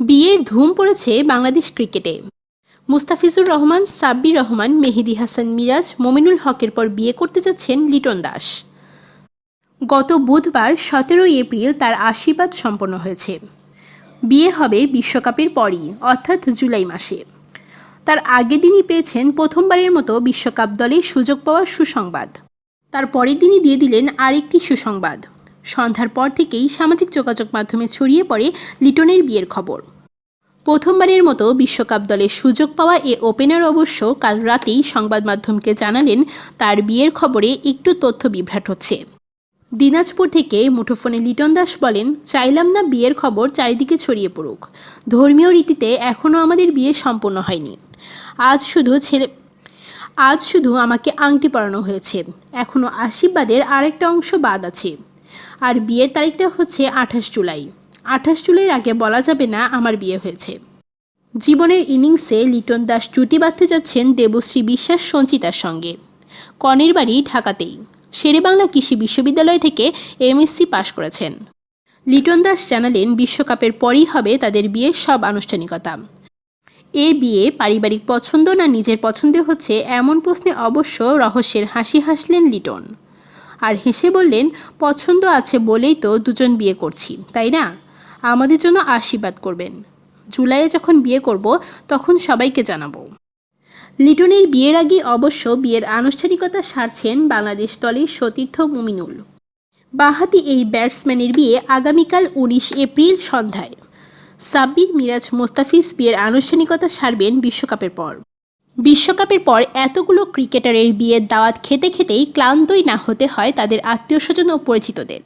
বিয়ের ধুম পড়েছে বাংলাদেশ ক্রিকেটে। মুস্তাফিজুর রহমান, সাব্বির রহমান, মেহেদি হাসান মিরাজ, মমিনুল হকের পর বিয়ে করতে যাচ্ছেন লিটন দাস। গত বুধবার সতেরোই এপ্রিল তার আশীর্বাদ সম্পন্ন হয়েছে। বিয়ে হবে বিশ্বকাপের পরই, অর্থাৎ জুলাই মাসে। তার আগে দিনই পেয়েছেন প্রথমবারের মতো বিশ্বকাপ দলে সুযোগ পাওয়ার সুসংবাদ। তার পরের দিনই দিয়ে দিলেন আরেকটি সুসংবাদ। সন্ধ্যার পর থেকেই সামাজিক যোগাযোগ মাধ্যমে ছড়িয়ে পড়ে লিটনের বিয়ের খবর। প্রথমবারের মতো বিশ্বকাপ দলে সুযোগ পাওয়া এ ওপেনার অবশ্য কাল রাতেই সংবাদ মাধ্যমকে জানালেন, তার বিয়ের খবরে একটু তথ্য বিভ্রাট হচ্ছে। দিনাজপুর থেকে মুঠোফোনে লিটন দাস বলেন, চাইলাম না বিয়ের খবর চারিদিকে ছড়িয়ে পড়ুক। ধর্মীয় রীতিতে এখনও আমাদের বিয়ে সম্পন্ন হয়নি। আজ শুধু ছেলে, আজ শুধু আমাকে আংটি পরানো হয়েছে। এখনও আশীর্বাদের আরেকটা অংশ বাদ আছে। আর বিয়ের তারিখটা হচ্ছে আঠাশ জুলাই। আঠাশ জুলাইয়ের আগে বলা যাবে না আমার বিয়ে হয়েছে। জীবনের ইনিংসে লিটন দাস জুটি বাঁধতে যাচ্ছেন দেবশ্রী বিশ্বাস সঞ্চিতার সঙ্গে। কনের বাড়ি ঢাকাতেই। শেরেবাংলা কৃষি বিশ্ববিদ্যালয় থেকে এমএসসি পাশ করেছেন। লিটন দাস জানালেন, বিশ্বকাপের পরই হবে তাদের বিয়ের সব আনুষ্ঠানিকতা। এ বিয়ে পারিবারিক পছন্দ না নিজের পছন্দে হচ্ছে এমন প্রশ্নে অবশ্য রহস্যের হাসি হাসলেন লিটন। আর হেসে বললেন, পছন্দ আছে বলেই তো দুজন বিয়ে করছি, তাই না? আমাদের জন্য আশীর্বাদ করবেন। জুলাইয়ে যখন বিয়ে করব, তখন সবাইকে জানাব। লিটনের বিয়ের আগে অবশ্য বিয়ের আনুষ্ঠানিকতা সারছেন বাংলাদেশ দলের সতীর্থ মুমিনুল। বাহাতি এই ব্যাটসম্যানের বিয়ে আগামীকাল উনিশ এপ্রিল সন্ধ্যায়। সাব্বির মিরাজ মোস্তাফিজ বিয়ের আনুষ্ঠানিকতা সারবেন বিশ্বকাপের পর। বিশ্বকাপের পর এতগুলো ক্রিকেটারের বিয়ের দাওয়াত খেতে খেতেই ক্লান্তই না হতে হয় তাদের আত্মীয় স্বজন ও পরিচিতদের।